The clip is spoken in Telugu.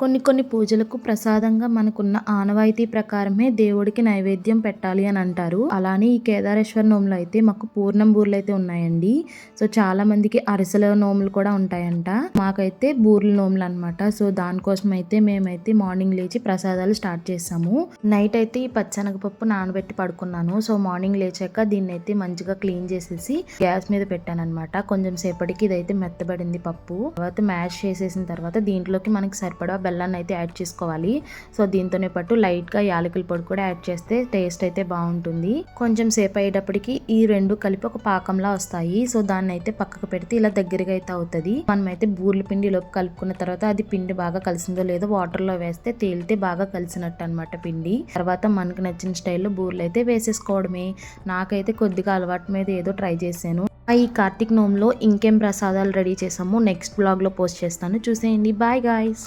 కొన్ని కొన్ని పూజలకు ప్రసాదంగా మనకున్న ఆనవాయితీ ప్రకారమే దేవుడికి నైవేద్యం పెట్టాలి అని అంటారు. అలానే ఈ కేదారేశ్వర నోములు అయితే మాకు పూర్ణం బూర్లు అయితే ఉన్నాయండి. సో చాలా మందికి అరిసెల నోములు కూడా ఉంటాయంట. మాకైతే బూర్ల నోములు అనమాట సో దానికోసం అయితే మేమైతే మార్నింగ్ లేచి ప్రసాదాలు స్టార్ట్ చేసాము నైట్ అయితే ఈ పచ్చనగపప్పు నానబెట్టి పడుకున్నాను. సో మార్నింగ్ లేచాక దీన్ని అయితే మంచిగా క్లీన్ చేసేసి గ్యాస్ మీద పెట్టాను అనమాట కొంచెం సేపటికి ఇదైతే మెత్తబడింది పప్పు. తర్వాత మ్యాష్ చేసేసిన తర్వాత దీంట్లోకి మనకి సరిపడా బెల్లాన్ని అయితే యాడ్ చేసుకోవాలి. సో దీంతోనే పాటు లైట్గా యాలకుల పొడి కూడా యాడ్ చేస్తే టేస్ట్ అయితే బాగుంటుంది. కొంచెం సేపు అయ్యేటప్పటికి ఈ రెండు కలిపి ఒక పాకంలా వస్తాయి. సో దాన్ని అయితే పక్కకు పెడితే ఇలా దగ్గరగా అయితే అవుతుంది. మనమైతే బూర్ల పిండిలోకి కలుపుకున్న తర్వాత అది పిండి బాగా కలిసిందో లేదో వాటర్లో వేస్తే తేలితే బాగా కలిసినట్టు అనమాట పిండి. తర్వాత మనకు నచ్చిన స్టైల్లో బూర్లు అయితే వేసేసుకోవడమే. నాకైతే కొద్దిగా అలవాటు మీద ఏదో ట్రై చేశాను. ఈ కార్తీక్ నోమ్లో ఇంకేం ప్రసాదాలు రెడీ చేసాము నెక్స్ట్ బ్లాగ్లో పోస్ట్ చేస్తాను. చూసేయండి. Bye guys.